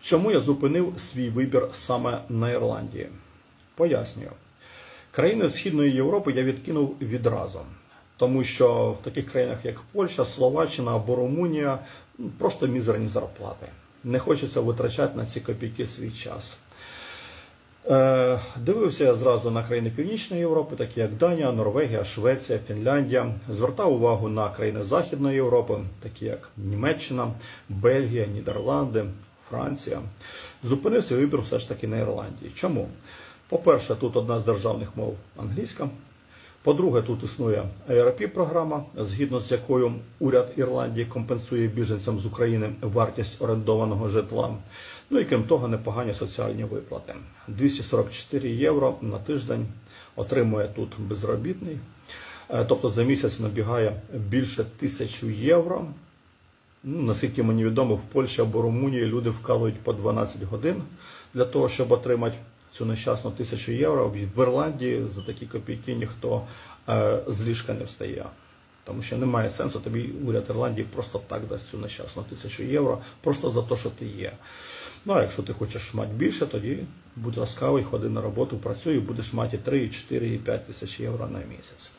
Чому я зупинив свій вибір саме на Ірландії? Пояснюю. Країни Східної Європи я відкинув відразу, тому що в таких країнах, як Польща, Словаччина або Румунія, ну, просто мізерні зарплати. Не хочеться витрачати на ці копійки свій час. Е, Дивився я зразу на країни Північної Європи, такі як Данія, Норвегія, Швеція, Фінляндія. Звертав увагу на країни Західної Європи, такі як Німеччина, Бельгія, Нідерланди, Франція. Зупинив свій вибір все ж таки на Ірландії. Чому? По-перше, тут одна з державних мов англійська. По-друге, тут існує ARP програма, згідно з якою уряд Ірландії компенсує біженцям з України вартість орендованого житла. Ну і крім того, непогані соціальні виплати. 244 євро на тиждень отримує тут безробітний. Е, Тобто за місяць набігає більше тисячу євро. Ну, наскільки мені відомо, в Польщі або Румунії люди вкалують по 12 годин для того, щоб отримати цю нещасну тисячу євро. В Ірландії за такі копійки ніхто е, з ліжка не встає. Тому що немає сенсу тобі уряд Ірландії просто так дасть цю нещасну тисячу євро, просто за те, що ти є. Ну а якщо ти хочеш мати більше, тоді будь ласкавий, ходи на роботу, працюй, і будеш мати 3, 4, і 5 тисяч євро на місяць.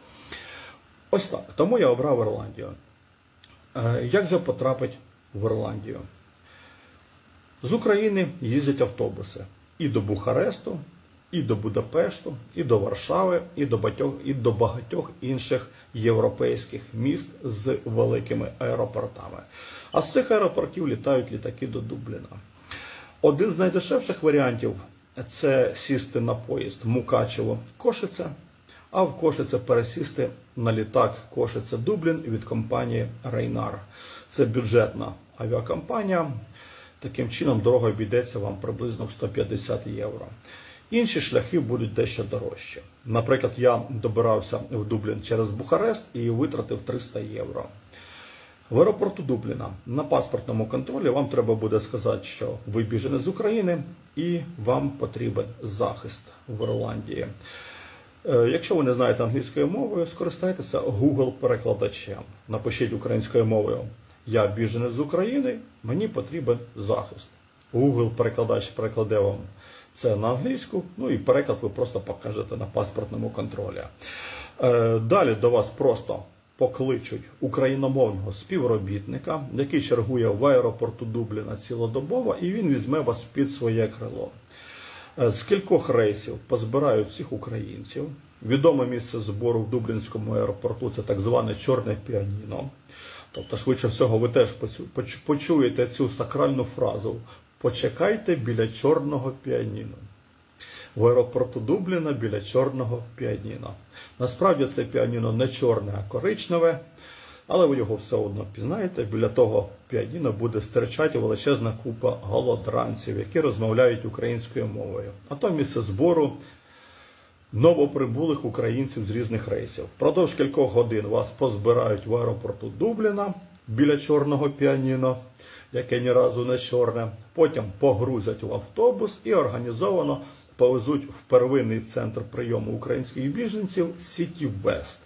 Ось так. Тому я обрав Ірландію. Е, Як же потрапити в Ірландію? З України їздять автобуси і до Бухаресту, і до Будапешту, і до Варшави, і до багатьох, і до багатьох інших європейських міст з великими аеропортами. А з цих аеропортів літають літаки до Дубліна. Один з найдешевших варіантів це сісти на поїзд Мукачево Кошиця, а в Кошице пересісти на літак Кошице Дублін від компанії Рейнар. Це бюджетна авіакомпанія. Таким чином, дорога обійдеться вам приблизно в 150 євро. Інші шляхи будуть дещо дорожчі. Наприклад, я добирався в Дублін через Бухарест і витратив 300 євро. В аеропорту Дубліна на паспортному контролі вам треба буде сказати, що ви біженець з України і вам потрібен захист в Ірландії. Е, Якщо ви не знаєте англійської мови, скористайтеся Google перекладачем. Напишіть українською мовою Я біженець з України, мені потрібен захист. Google перекладач перекладе вам це на англійську, ну і переклад ви просто покажете на паспортному контролі. Е, Далі до вас просто покличуть україномовного співробітника, який чергує в аеропорту Дубліна цілодобово, і він візьме вас під своє крило. Е, З кількох рейсів позбирають всіх українців. Відоме місце збору в Дублінському аеропорту це так зване чорне піаніно. Тобто, швидше всього, ви теж почуєте цю сакральну фразу Почекайте біля чорного піаніно. В аеропорту Дубліна біля чорного піаніно. Насправді це піаніно не чорне, а коричневе, але ви його все одно пізнаєте. Біля того піаніно буде стирчати величезна купа голодранців, які розмовляють українською мовою. А то місце збору новоприбулих українців з різних рейсів. Впродовж кількох годин вас позбирають в аеропорту Дубліна біля чорного піаніно, яке ні разу не чорне. Потім погрузять в автобус і організовано повезуть в первинний центр прийому українських біженців Сіті Вест.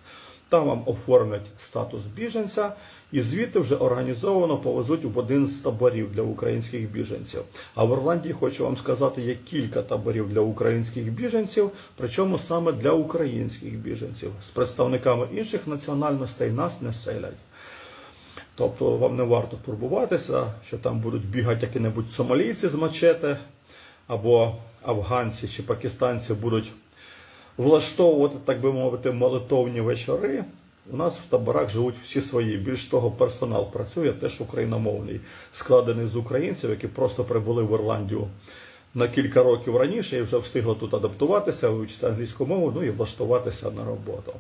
Там вам оформлять статус біженця, і звідти вже організовано повезуть в один з таборів для українських біженців. А в Ірландії хочу вам сказати, є кілька таборів для українських біженців, причому саме для українських біженців. З представниками інших національностей нас не селять. Тобто вам не варто турбуватися, що там будуть бігати які-небудь сомалійці з мачете, або афганці чи пакистанці будуть влаштовувати, так би мовити, молитовні вечори. У нас в таборах живуть всі свої. Більш того, персонал працює теж україномовний, складений з українців, які просто прибули в Ірландію на кілька років раніше і вже встигли тут адаптуватися, вивчити англійську мову, ну і влаштуватися на роботу.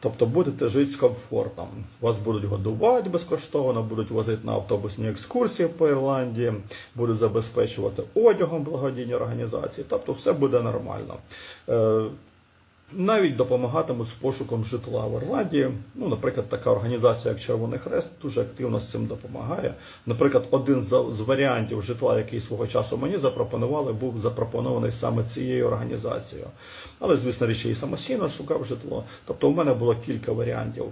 Тобто будете жити з комфортом. Вас будуть годувати безкоштовно, будуть возити на автобусні екскурсії по Ірландії, будуть забезпечувати одягом благодійні організації. Тобто все буде нормально. Е, навіть допомагатимуть з пошуком житла в Ірландії. Ну, наприклад, така організація, як Червоний Хрест, дуже активно з цим допомагає. Наприклад, один з варіантів житла, який свого часу мені запропонували, був запропонований саме цією організацією. Але, звісно, річ, і самостійно шукав житло. Тобто, у мене було кілька варіантів.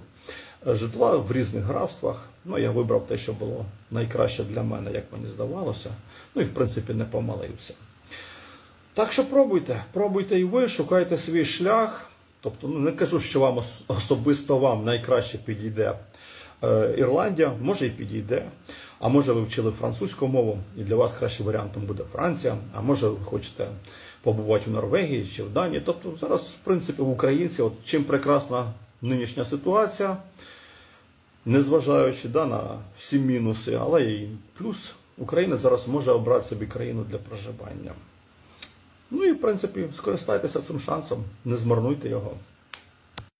житла в різних графствах. Ну, я вибрав те, що було найкраще для мене, як мені здавалося. Ну і в принципі не помилився. Так що пробуйте, пробуйте і ви, шукайте свій шлях. Тобто, ну не кажу, що вам особисто вам найкраще підійде е, Ірландія, може і підійде. А може ви вчили французьку мову, і для вас кращим варіантом буде Франція, а може ви хочете побувати в Норвегії чи в Данії. Тобто зараз, в принципі, в українців, от чим прекрасна нинішня ситуація, незважаючи да, на всі мінуси, але і плюс Україна зараз може обрати собі країну для проживання. Ну і в принципі скористайтеся цим шансом, не змарнуйте його.